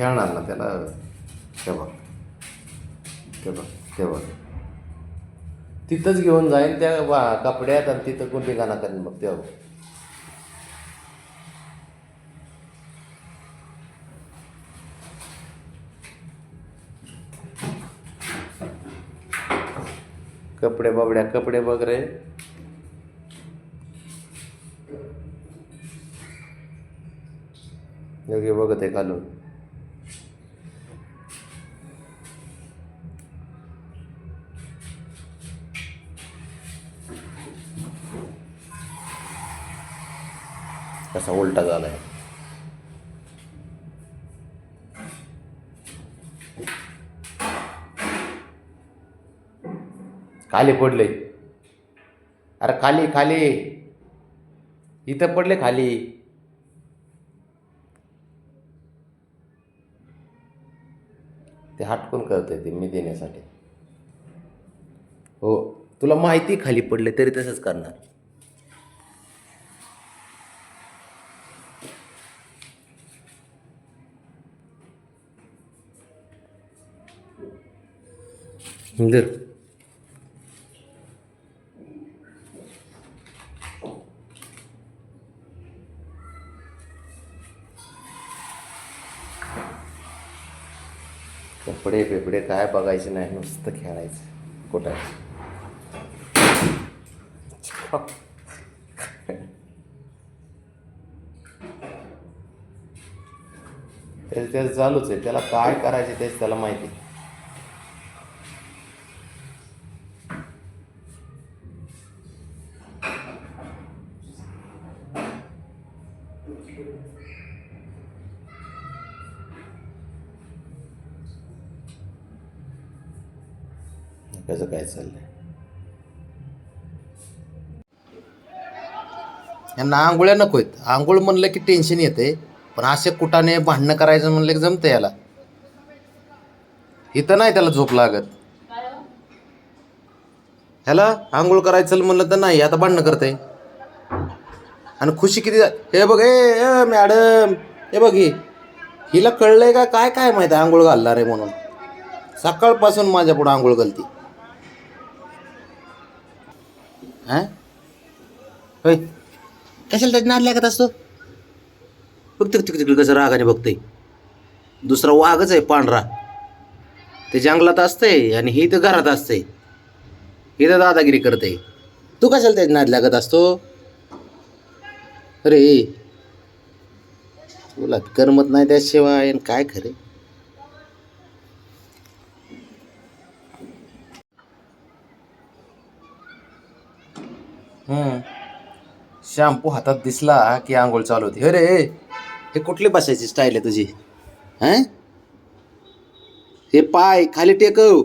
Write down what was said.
खेळणार ना त्याला? ते बघ. ते बघ ते बघ. तिथंच घेऊन जाईन त्या वा कपड्यात आणि तिथं कोणती गाणं करेन मग तेव्हा. कपडे बाबड्या कपडे बघ रे. योग्य बघत आहे घालून कसा उलटा झालाय. खाली पडले. अरे खाली खाली. इथं पडले खाली. ते हटकून करते ते मी देण्यासाठी. हो तुला माहिती खाली पडले तरी तसंच करणार. धर कपडे बिपडे काय बघायचे नाही नुसतं खेळायचं कुठं? त्याचं त्याचं चालूच आहे त्याला काय करायचे तेच त्याला माहिती. कसं काय चाललंय? यांना आंघोळ्या नको आहेत. आंघोळ म्हणलं की टेन्शन येते पण असे कुटाने भांडणं करायचं म्हणलं की जमतं याला. इथं नाही त्याला झोप लागत. ह्याला आंघोळ करायचं म्हणलं तर नाही आता भांडणं करते आणि खुशी किती हे बघ हे मॅडम हे बघ ही. हिला आहे का? काय काय माहीत आहे आंघोळ घालणार आहे म्हणून. सकाळपासून माझ्या पुढं आंघोळ घालती. हां? होय. कशाला त्याची नाद लागत असतो? बघ तिकडे तिकडे कसं रागाने बघतंय. दुसरा वाघच आहे पांढरा. ते जंगलात असतंय आणि ही तर घरात असते ही तर दादागिरी करते तू कशाला त्याची नाद लागत असतो? अरे. तुला करमत नाही त्याशिवाय काय खरे? शॅम्पू हातात दिसला की आंघोळ चालू होती. अरे हे कुठली बसायची स्टाईल आहे तुझी? हे पाय खाली टेकव.